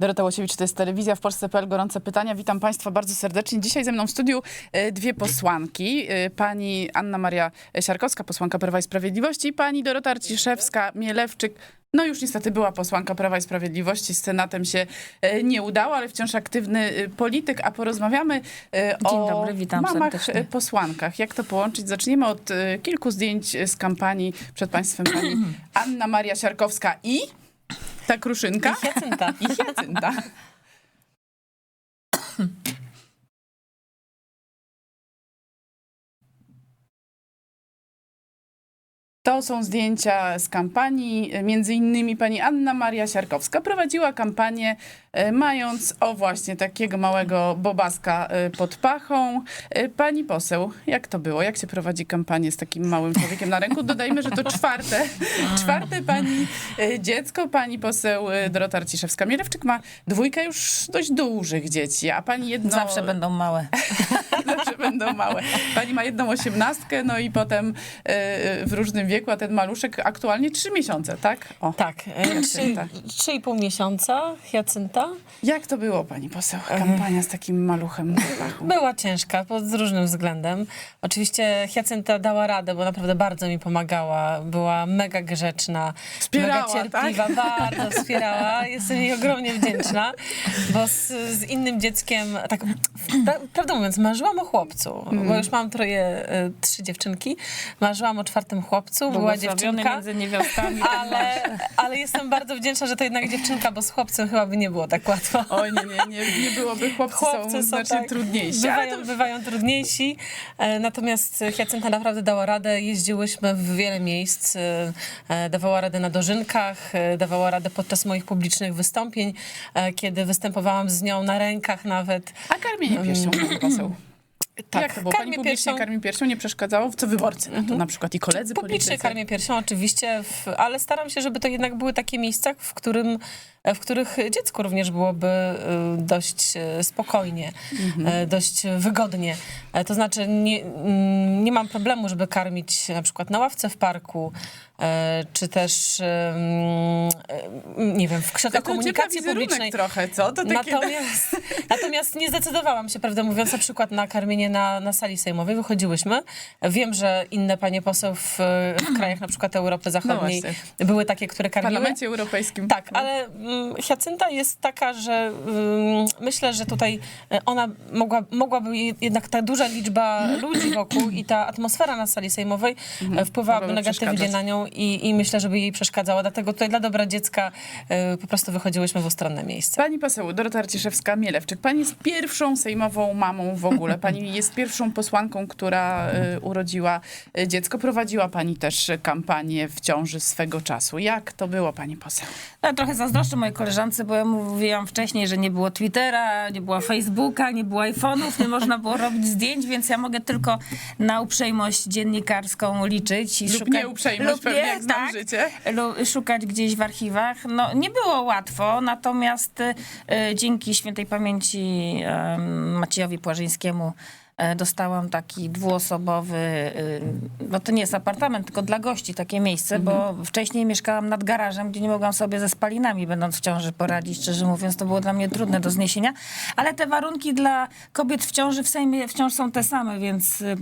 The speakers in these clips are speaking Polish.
Dorota Łosiewicz, to jest telewizja w Polsce.pl, gorące pytania. Witam Państwa bardzo serdecznie. Dzisiaj ze mną w studiu e, dwie posłanki. E, Pani Anna Maria Siarkowska, posłanka Prawa i Sprawiedliwości i pani Dorota Arciszewska-Mielewczyk. No już niestety była posłanka Prawa i Sprawiedliwości, z Senatem się e, nie udało, ale wciąż aktywny polityk, a porozmawiamy o dobry, witam mamach serdecznie. posłankach. Jak to połączyć? Zaczniemy od kilku zdjęć z kampanii przed Państwem pani Anna Maria Siarkowska i ta kruszynka. Hiacynta. I Hiacynta. To są zdjęcia z kampanii. Między innymi pani Anna Maria Siarkowska prowadziła kampanię e, mając o właśnie takiego małego bobaska e, pod pachą. E, Pani poseł, jak to było? Jak się prowadzi kampanię z takim małym człowiekiem na ręku? Dodajmy, że to czwarte, czwarte pani dziecko. Pani poseł Dorota Arciszewska-Mielewczyk ma dwójkę już dość dużych dzieci, a pani jedno... Zawsze będą małe. Zawsze będą małe. Pani ma jedną osiemnastkę, no i potem w różnym wieku, a ten maluszek aktualnie trzy miesiące, tak? O. Tak, e, trzy i pół miesiąca Hiacynta. Jak to było, pani poseł? Kampania z takim maluchem. Była ciężka pod różnym względem. Oczywiście Hiacynta dała radę, bo naprawdę bardzo mi pomagała. Była mega grzeczna, Wspierała, tak? mega cierpliwa, bardzo wspierała. Jestem jej ogromnie wdzięczna, bo z, z innym dzieckiem, tak pra, prawdę mówiąc, marzyłam o chłopcu, Mm. bo już mam troje, e, trzy dziewczynki. Marzyłam o czwartym chłopcu, była dziewczynka. między niewiastami. Ale, ale jestem bardzo wdzięczna, że to jednak dziewczynka, bo z chłopcem chyba by nie było tak łatwo. Oj, nie, nie, nie, nie byłoby. Chłopcy, Chłopcy są są znacznie tak, trudniejsi. Ale Bywają, to bywają trudniejsi, e, natomiast Hiacynta naprawdę dała radę. Jeździłyśmy w wiele miejsc. e, e, Dawała radę na dożynkach, dawała radę podczas moich publicznych wystąpień, kiedy występowałam z nią na rękach nawet. A karmienie piersią, pani poseł? Tak, Jak to było? Pani publicznie piersią- karmi piersią nie przeszkadzało? W co wyborcy na to na przykład i koledzy Publicznie politycy? karmię piersią oczywiście, w, ale staram się, żeby to jednak były takie miejsca, w, którym, w których dziecku również byłoby y, dość y, spokojnie, y, dość wygodnie. E, To znaczy nie, mm, nie mam problemu, żeby karmić na przykład na ławce w parku, e, czy też e, nie wiem, w środkach komunikacji publicznej. trochę, co? To takie... Natomiast, natomiast nie zdecydowałam się, prawdę mówiąc, na przykład na karmienie na, na sali sejmowej. Wychodziłyśmy. Wiem, że inne panie poseł w, w krajach na przykład Europy Zachodniej właśnie. były takie, które W karmiły. Parlamencie Europejskim. Tak, ale mm, Hiacynta jest taka, że myślę, że tutaj e, ona mogła, mogłaby je- jednak ta duża liczba ludzi wokół i ta atmosfera na sali sejmowej e, wpływałaby Mogłaby negatywnie na nią i, i myślę, żeby jej przeszkadzała. Dlatego tutaj dla dobra dziecka e, po prostu wychodziłyśmy w ustronne miejsce. Pani poseł Dorota Arciszewska-Mielewczyk, pani jest pierwszą sejmową mamą w ogóle. Pani jest pierwszą posłanką, która urodziła dziecko. Prowadziła pani też kampanię w ciąży swego czasu. Jak to było, pani poseł? Ja trochę zazdroszczę mojej koleżance, bo ja mówiłam wcześniej, że nie było Twittera, nie było Facebooka, nie było iPhone'ów, nie można było robić zdjęć, więc ja mogę tylko na uprzejmość dziennikarską liczyć. I Lub szukać, nieuprzejmość lub pewnie, nie, jak znam tak, życie. szukać gdzieś w archiwach. No, nie było łatwo, natomiast y, dzięki świętej pamięci Maciejowi Płażyńskiemu dostałam taki dwuosobowy, y, no to nie jest apartament, tylko dla gości takie miejsce, bo wcześniej mieszkałam nad garażem, gdzie nie mogłam sobie ze spalinami, będąc w ciąży, poradzić. Szczerze mówiąc, to było dla mnie trudne do zniesienia. Ale te warunki dla kobiet w ciąży w Sejmie wciąż są te same, więc y,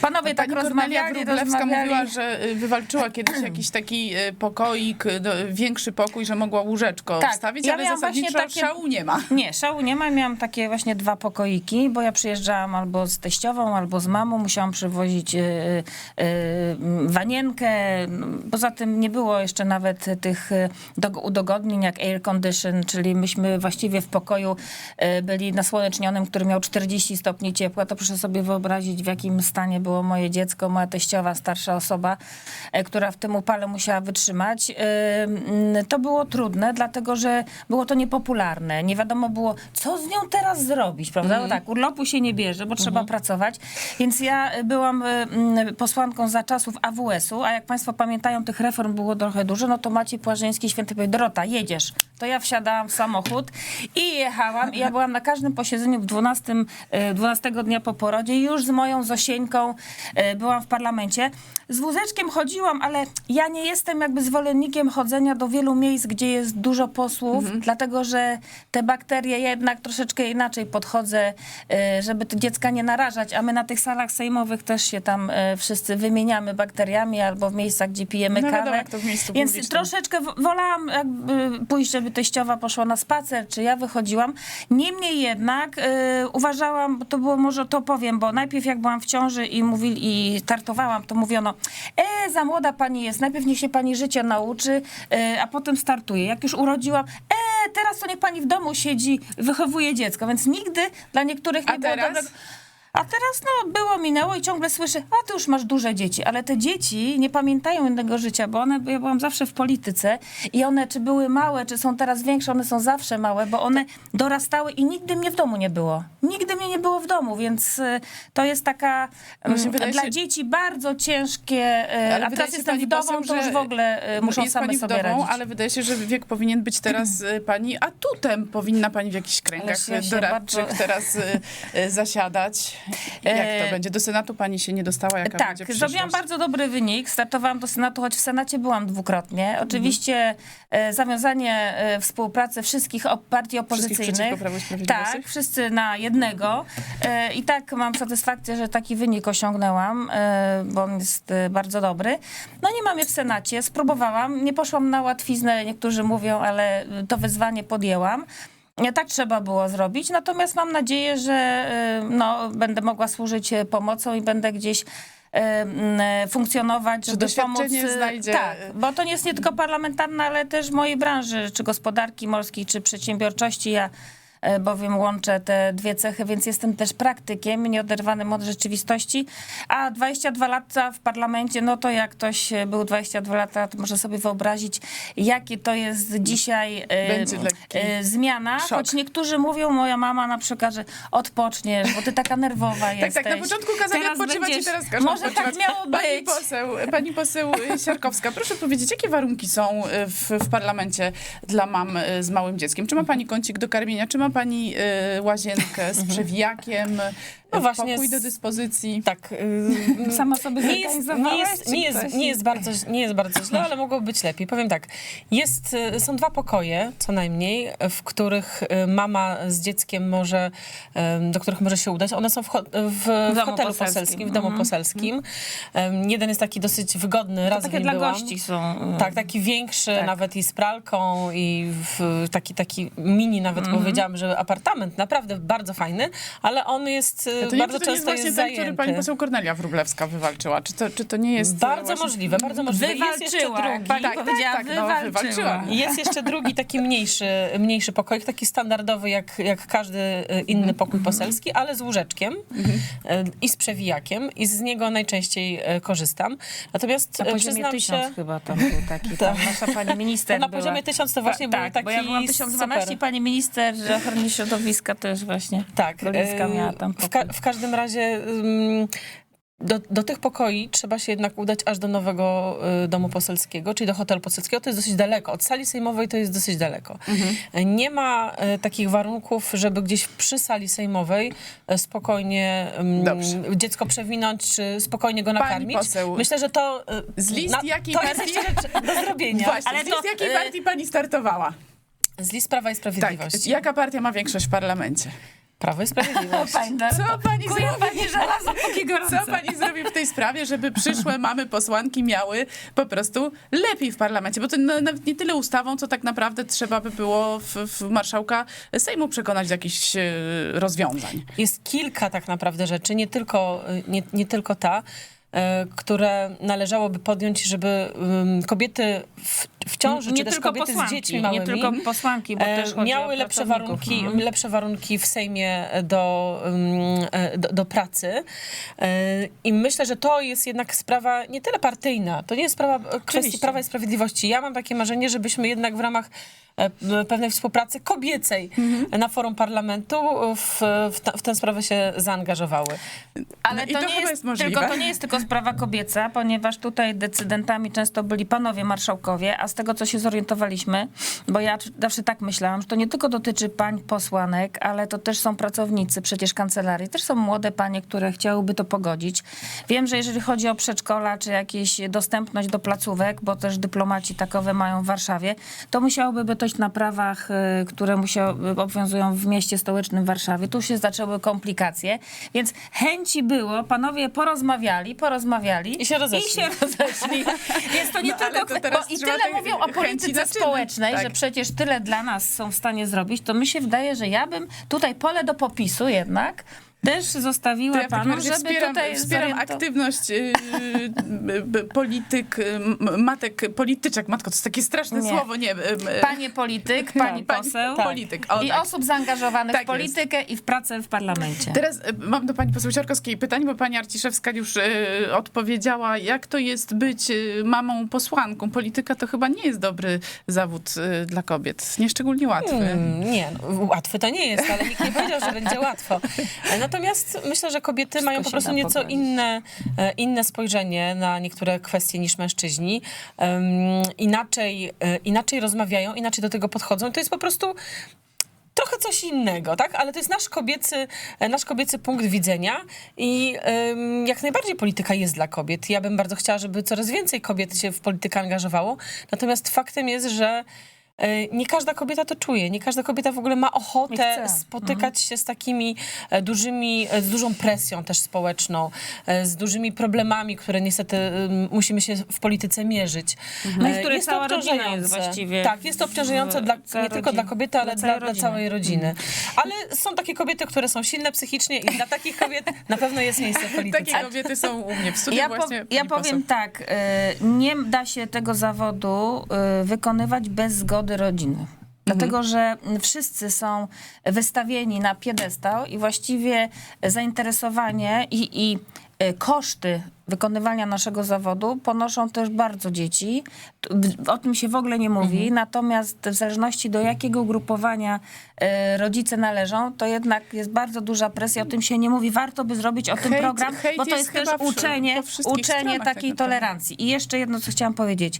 panowie tak Pani rozmawiali, rozmawiali. mówiła, że y, wywalczyła kiedyś jakiś taki pokoik, większy pokój, że mogła łóżeczko Tak, wstawić, ja ale zasadniczo takie- szału nie ma. Nie, szału nie ma. Miałam takie właśnie dwa pokoiki, bo ja przyjeżdżałam albo z teściową, albo z mamą. Musiałam przywozić y, y, wanienkę. Poza tym nie było jeszcze nawet tych do, udogodnień jak air condition, czyli myśmy właściwie w pokoju byli nasłonecznionym, który miał 40 stopni ciepła. To proszę sobie wyobrazić, w jakim stanie było moje dziecko, moja teściowa, starsza osoba, która w tym upale musiała wytrzymać. Mm, To było trudne, dlatego że było to niepopularne. Nie wiadomo było, co z nią teraz zrobić, prawda? Bo tak, urlopu się nie bierze, bo trzeba pracować. Więc ja y, byłam y, mm, posłanką za czasów AWS-u, a jak państwo pamiętają, tych reform było trochę dużo, no to Maciej Płażyński, święty powie, Dorota, jedziesz, to ja wsiadałam w samochód i jechałam. I ja byłam na każdym posiedzeniu w 12, e, 12 dnia po porodzie już z moją Zosieńką e, byłam w parlamencie. Z wózeczkiem chodziłam, ale ja nie jestem jakby zwolennikiem chodzenia do wielu miejsc, gdzie jest dużo posłów, dlatego że te bakterie jednak troszeczkę inaczej podchodzę, żeby to dziecka nie narażać, a my na tych salach sejmowych też się tam e, wszyscy wymieniamy bakteriami albo w miejscach, gdzie pijemy No kawę. wiadomo, jak to w miejscu Więc publicznym. troszeczkę wolałam jakby pójść, żeby teściowa poszła na spacer, czy ja wychodziłam. Niemniej jednak e, uważałam, bo to było może to powiem, bo najpierw jak byłam w ciąży i mówili i startowałam, to mówiono, e, za młoda pani jest, najpierw niech się pani życia nauczy, e, a potem startuje. Jak już urodziłam, e, teraz to niech pani w domu siedzi, wychowuje dziecko, więc nigdy dla niektórych nie A było teraz? dobrego. A teraz no było, minęło i ciągle słyszę, a ty już masz duże dzieci, ale te dzieci nie pamiętają innego życia, bo one, ja byłam zawsze w polityce i one czy były małe, czy są teraz większe, one są zawsze małe, bo one dorastały i nigdy mnie w domu nie było. Nigdy mnie nie było w domu, więc y, to jest taka Właśnie mm, dla się- dzieci bardzo ciężkie, y, Ale a teraz jestem wdową, poseł, to już w ogóle y, muszą jest same pani sobie wdową, radzić. ale wydaje się, że wiek powinien być teraz pani atutem. Powinna pani w jakichś kręgach doradczych bardzo- teraz zasiadać. Jak to E, będzie? Do Senatu pani się nie dostała? Jaka tak, będzie przyszłość? zrobiłam bardzo dobry wynik. Startowałam do Senatu, choć w Senacie byłam dwukrotnie. Oczywiście e, zawiązanie e, współpracy wszystkich partii opozycyjnych. Sprawiedliwości? Tak, wszyscy na jednego. E, I tak mam satysfakcję, że taki wynik osiągnęłam, e, bo on jest e, bardzo dobry. No nie mam je w Senacie. Spróbowałam. Nie poszłam na łatwiznę, niektórzy mówią, ale e, to wyzwanie podjęłam. Nie, Tak trzeba było zrobić, natomiast mam nadzieję, że y, no, będę mogła służyć e, pomocą i będę gdzieś e, funkcjonować, Że żeby pomóc. znajdzie- Tak, bo to nie jest nie tylko parlamentarna, ale też mojej branży, czy gospodarki morskiej, czy przedsiębiorczości. Ja bowiem łączę te dwie cechy, więc jestem też praktykiem, nieoderwanym od rzeczywistości. A 22 lata w parlamencie, no to jak ktoś e, był 22 lata, to może sobie wyobrazić, jakie to jest dzisiaj e, e, zmiana. szok. Choć niektórzy mówią, moja mama na przykład, że odpoczniesz, bo ty taka nerwowa Tak, jesteś. tak, na początku kazali Teraz odpoczywać i teraz każą Może odpoczywać. tak miało Pani być. poseł, pani poseł Siarkowska, proszę powiedzieć, jakie warunki są w, w parlamencie dla mam z małym dzieckiem? Czy ma pani kącik do karmienia? Czy ma pani y, łazienkę z przewijakiem? No właśnie Pokój do dyspozycji? Tak. y, Sama sobie nie jest, nie, jest, nie, jest, nie, jest bardzo, nie jest bardzo źle, ale mogło być lepiej. Powiem tak, jest, y, są dwa pokoje co najmniej, w których y, mama z dzieckiem może, do których może się udać. One są w, ho- w, w hotelu poselskim. poselskim, w domu Mhm. poselskim. Jeden jest taki dosyć wygodny, To raz w takie nim dla byłam. gości są. y, Tak, taki większy, Tak. nawet i z pralką, i w, taki, taki mini nawet Mhm. powiedziałam, że apartament, naprawdę bardzo fajny, ale on jest to nie, bardzo to jest często właśnie jest ten, zajęty. który pani poseł Kornelia Wróblewska wywalczyła? Czy to, czy to nie jest... Bardzo właśnie- możliwe, bardzo możliwe. Jest jeszcze Wywalczyła, drugi. pani Tak, tak, powiedziała, tak, no, wywalczyła. wywalczyła. Jest jeszcze drugi taki mniejszy, mniejszy pokoik, taki standardowy jak, jak każdy e, inny pokój poselski, ale z łóżeczkiem e, i z przewijakiem i z niego najczęściej korzystam. Natomiast Na poziomie przyznam tysiąc się... chyba tam był taki, tam nasza pani minister Na była. poziomie 1000 to właśnie tak, był taki bo ja byłam 1012 super. pani minister ochrony środowiska też właśnie. Tak. Golińska miała tam w, ka- pokój. W każdym razie do, do tych pokoi trzeba się jednak udać aż do nowego y, domu poselskiego, czyli do hotelu poselskiego. To jest dosyć daleko. Od sali sejmowej to jest dosyć daleko. Mhm. Nie ma y, takich warunków, żeby gdzieś przy sali sejmowej y, spokojnie dziecko przewinąć, czy spokojnie go Pani nakarmić. poseł, Myślę, że to... y, z list jakiej to partii? jest rzecz do zrobienia. Właśnie, Ale z list to, jakiej partii pani startowała? Z list Prawa i Tak, Sprawiedliwości. jaka partia ma większość w parlamencie? Prawo i Sprawiedliwość. Co pani zrobi? pani żelazo. Co pani zrobi w tej sprawie, żeby przyszłe mamy posłanki miały po prostu lepiej w parlamencie? Bo to na- nawet nie tyle ustawą, co tak naprawdę trzeba by było w, w marszałka Sejmu przekonać do jakichś e, rozwiązań. Jest kilka tak naprawdę rzeczy, nie tylko, nie, nie tylko ta, e, które należałoby podjąć, żeby kobiety w, w ciąży, czy też kobiety z dziećmi małymi nie tylko posłanki, bo e, też miały lepsze warunki, Mhm. lepsze warunki w Sejmie do, ym, e, do, do pracy. E, I myślę, że to jest jednak sprawa nie tyle partyjna, to nie jest sprawa e, kwestii Oczywiście. Prawa i Sprawiedliwości. Ja mam takie marzenie, żebyśmy jednak w ramach pewnej współpracy kobiecej Mhm. na forum parlamentu w, w, ta, w tę sprawę się zaangażowały. Ale No to, to nie jest, jest tylko, to nie jest tylko sprawa kobieca, ponieważ tutaj decydentami często byli panowie marszałkowie, a z tego, co się zorientowaliśmy, bo ja zawsze tak myślałam, że to nie tylko dotyczy pań posłanek, ale to też są pracownicy przecież kancelarii, też są młode panie, które chciałyby to pogodzić. Wiem, że jeżeli chodzi o przedszkola, czy jakieś dostępność do placówek, bo też dyplomaci takowe mają w Warszawie, to musiałoby być na prawach, y, które musiały, obowiązują w mieście stołecznym Warszawie. Tu się zaczęły komplikacje, więc chęci było, panowie porozmawiali, porozmawiali I się rozeszli. I się rozeszli. Więc to nie No, tylko... to teraz bo I tyle tych mówią o polityce społecznej, Tak. że przecież tyle dla nas są w stanie zrobić, to mi się wydaje, że ja bym tutaj pole do popisu jednak też zostawiła ja panu, żeby wspieram, tutaj wspieram aktywność y, y, y, polityk, y, matek, polityczek, matko, to jest takie straszne Nie. słowo, nie Panie polityk, pani pani poseł polityk, o, i tak. osób zaangażowanych Tak w politykę i w pracę w parlamencie. Teraz y, mam do pani poseł Siarkowskiej pytanie, bo pani Arciszewska już y, odpowiedziała, jak to jest być y, mamą posłanką. Polityka to chyba nie jest dobry zawód y, dla kobiet, nieszczególnie łatwy. Mm, nie, no, łatwy to nie jest, ale nikt nie powiedział, że będzie łatwo. E, Natomiast myślę, że kobiety mają po prostu nieco pogodzić. inne, e, inne spojrzenie na niektóre kwestie niż mężczyźni. Em, Inaczej, e, inaczej rozmawiają, inaczej do tego podchodzą. To jest po prostu trochę coś innego, tak? Ale to jest nasz kobiecy, e, nasz kobiecy punkt widzenia i jak najbardziej polityka jest dla kobiet. Ja bym bardzo chciała, żeby coraz więcej kobiet się w politykę angażowało. Natomiast faktem jest, że nie każda kobieta to czuje, nie każda kobieta w ogóle ma ochotę spotykać się z takimi e, dużymi, e, z dużą presją też społeczną, e, z dużymi problemami, które niestety musimy się w polityce mierzyć. No i E, które jest to cała rodzina jest obciążające. właściwie Tak, jest to obciążające dla, nie tylko dla kobiety, ale Dla dla, całej dla rodziny. całej rodziny. Ale są takie kobiety, które są silne psychicznie i dla takich kobiet na pewno jest miejsce w polityce. Takie kobiety są u mnie w studiu Ja, po, właśnie. ja pani powiem poseł. tak, y, nie da się tego zawodu y, wykonywać bez zgody rodziny. Dlatego, że wszyscy są wystawieni na piedestał i właściwie zainteresowanie i, i y, koszty wykonywania naszego zawodu ponoszą też bardzo dzieci. O tym się w ogóle nie mówi, natomiast w zależności do jakiego ugrupowania y, rodzice należą, to jednak jest bardzo duża presja, o tym się nie mówi. Warto by zrobić o tym Hejt- program, hejt bo to jest też uczenie, uczenie tak takiej naprawdę. tolerancji. I jeszcze jedno, co chciałam powiedzieć.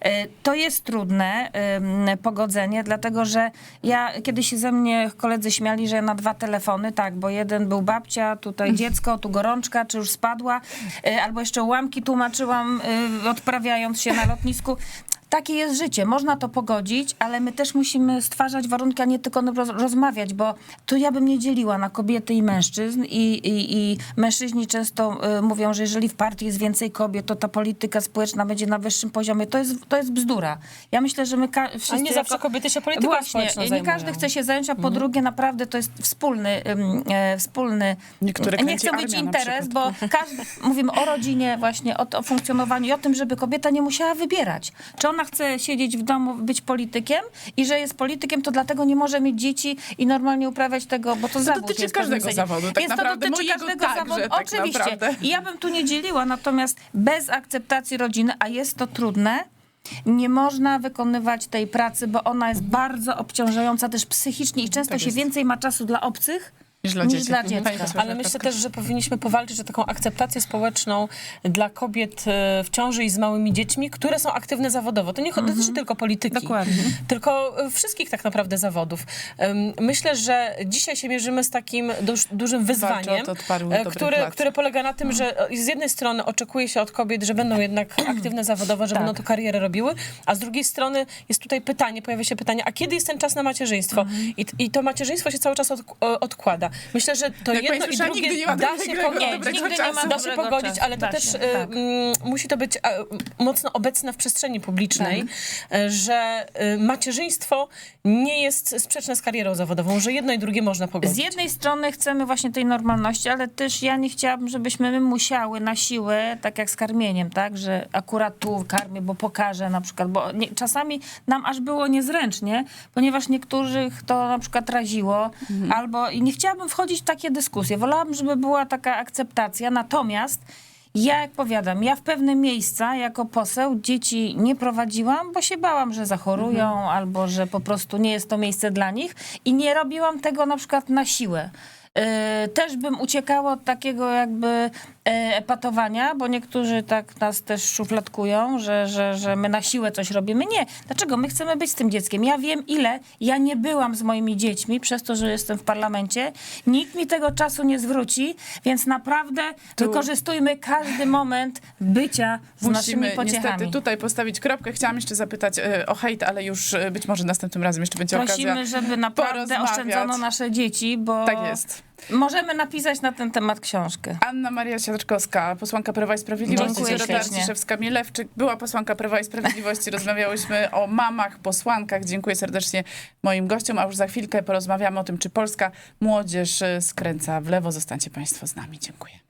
E, To jest trudne pogodzenie, dlatego że ja, kiedy się ze mnie koledzy śmiali, że ja na dwa telefony, tak, bo jeden był babcia, tutaj dziecko, tu gorączka, czy już spadła, e, albo jeszcze ułamki tłumaczyłam, e, odprawiając się na lotnisku. Takie jest życie, można to pogodzić, ale my też musimy stwarzać warunki, a nie tylko roz, rozmawiać, bo tu ja bym nie dzieliła na kobiety i mężczyzn i, i, i mężczyźni często y, mówią, że jeżeli w partii jest więcej kobiet, to ta polityka społeczna będzie na wyższym poziomie. To jest, to jest bzdura. Ja myślę, że my ka- wszyscy... A nie zawsze jako- kobiety się polityką Właśnie, społeczną nie każdy chce się zająć, a po Mhm. drugie naprawdę to jest wspólny, e, wspólny Niektóre nie chcę być interes, bo każdy, mówimy o rodzinie właśnie, o, o funkcjonowaniu i o tym, żeby kobieta nie musiała wybierać. Czy ona chce siedzieć w domu, być politykiem i że jest politykiem, to dlatego nie może mieć dzieci i normalnie uprawiać tego, bo to, zawód dotyczy jest każdego zawodu, tak naprawdę. to dotyczy każdego zawodu. tak Oczywiście. naprawdę. I ja bym tu nie dzieliła, natomiast bez akceptacji rodziny, a jest to trudne, nie można wykonywać tej pracy, bo ona jest bardzo obciążająca też psychicznie i często Tak się jest. więcej ma czasu dla obcych Niż dla niż dzieci. dla Mhm. dziecka. Pani Ale myślę też, że powinniśmy powalczyć o taką akceptację społeczną dla kobiet e, w ciąży i z małymi dziećmi, które są aktywne zawodowo. To nie dotyczy tylko polityki, Dokładnie. tylko e, wszystkich tak naprawdę zawodów. Myślę, że dzisiaj się mierzymy z takim duż, dużym wyzwaniem, e, które, które polega na tym, że e, z jednej strony oczekuje się od kobiet, że będą jednak aktywne zawodowo, że Tak. będą to karierę robiły, a z drugiej strony jest tutaj pytanie, pojawia się pytanie, a kiedy jest ten czas na macierzyństwo? Mhm. I, I to macierzyństwo się cały czas od, odkłada. Myślę, że to Jak jedno i drugie nigdy nie ma da dobrego- się pogodzić. dobrego nigdy nie ma Da się pogodzić, czasu. ale to Da też się, tak. mm, musi to być e, mocno obecne w przestrzeni publicznej, Tak. że e, macierzyństwo nie jest sprzeczne z karierą zawodową, że jedno i drugie można pogodzić. Z jednej strony chcemy właśnie tej normalności, ale też ja nie chciałabym, żebyśmy my musiały na siłę, tak jak z karmieniem, tak, że akurat tu karmię, bo pokażę na przykład, bo nie, czasami nam aż było niezręcznie, ponieważ niektórych to na przykład raziło, albo i nie chciałabym wchodzić w takie dyskusje. Wolałabym, żeby była taka akceptacja, natomiast ja, jak powiadam, ja w pewne miejsca jako poseł dzieci nie prowadziłam, bo się bałam, że zachorują albo że po prostu nie jest to miejsce dla nich i nie robiłam tego na przykład na siłę. Yy, też bym uciekała od takiego jakby e, epatowania, bo niektórzy tak nas też szufladkują, że, że, że my na siłę coś robimy. Nie. Dlaczego? My chcemy być z tym dzieckiem. Ja wiem, ile ja nie byłam z moimi dziećmi przez to, że jestem w parlamencie. Nikt mi tego czasu nie zwróci, więc naprawdę wykorzystujmy każdy moment bycia z naszymi Musimy pociechami. niestety tutaj postawić kropkę. Chciałam jeszcze zapytać e, o hejt, ale już być może następnym razem jeszcze będzie Prosimy, okazja. żeby naprawdę oszczędzono nasze dzieci, bo Tak jest. Możemy napisać na ten temat książkę. Anna Maria Siarczkowska, posłanka Prawa i Sprawiedliwości, Dziękuję Dorota ślicznie. Arciszewska-Mielewczyk, była posłanka Prawa i Sprawiedliwości. Rozmawiałyśmy o mamach, posłankach. Dziękuję serdecznie moim gościom, a już za chwilkę porozmawiamy o tym, czy polska młodzież e, skręca w lewo. Zostańcie Państwo z nami. Dziękuję.